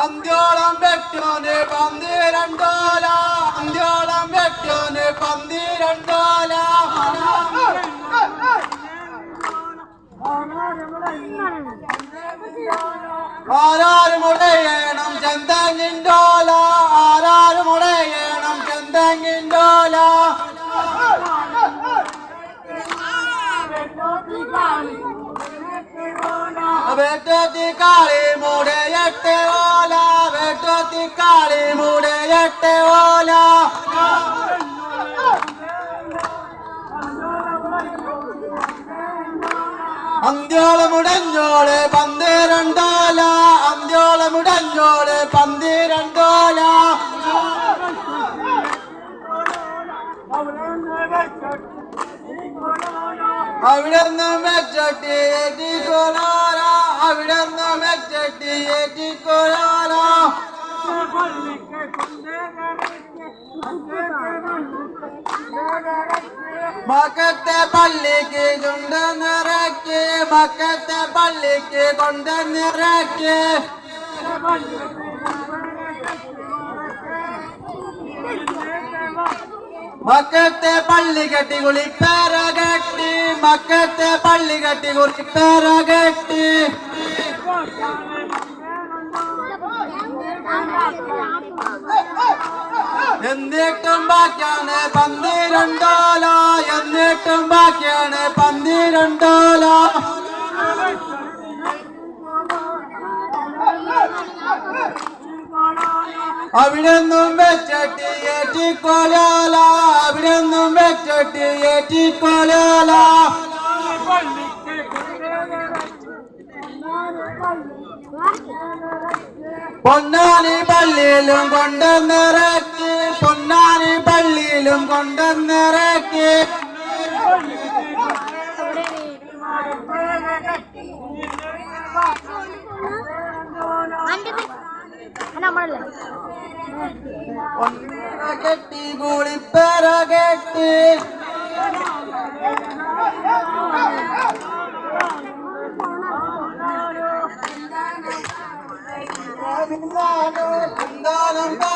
അന്ത്യോളം വെട്ടോന് പന്തിരണ്ടോല അന്ത്യോളം വെട്ടോന് പന്തിരണ്ടോല ആരാരും ഉടയണം ചെന്തങ്ങിന്റോല ആരാരും ഉടയണം ചെന്തങ്ങിന്റോല വെട്ടത്തി കാളി മുടയട്ടെ ഓല വെട്ടത്തി കാളി മുടയട്ടെ ഓല. അന്ത്യോളമുടഞ്ഞോൾ പന്തിരണ്ടോല അന്ത്യോളമുടഞ്ഞോൾ പന്തിരണ്ടോല. അവിടെ നിന്ന് വെച്ചട്ടി വെച്ചട്ടി ഏറ്റിക്കൊലാല മക്കത്തെ പള്ളിക്ക് കൊണ്ടുനിറക്കി മക്കത്തെ പള്ളിക്ക് കൊണ്ടുനിറക്കി മക്കത്തെ പള്ളി കെട്ടി കുളിപ്പേര കെട്ടി മക്കത്തെ പള്ളി കെട്ടി കുളിപ്പേര കെട്ടി എന്നിട്ടും ബാക്കിയാണ് പന്തിരണ്ടോല എന്നിട്ടും ബാക്കിയാണ് പന്തിരണ്ടോല. അവിടെ നിന്നും വെച്ചട്ടി ഏറ്റിക്കൊലാല അവിടെ നിന്നും വെച്ചട്ടി ഏറ്റിക്കൊലാല. പൊന്നാനി പള്ളിയിലും കൊണ്ടുനിറക്കി പൊന്നാനി പള്ളിയിലും കൊണ്ടുനിറക്കി കെട്ടി കൂളിപ്പറ കെട്ടി. బృందాలం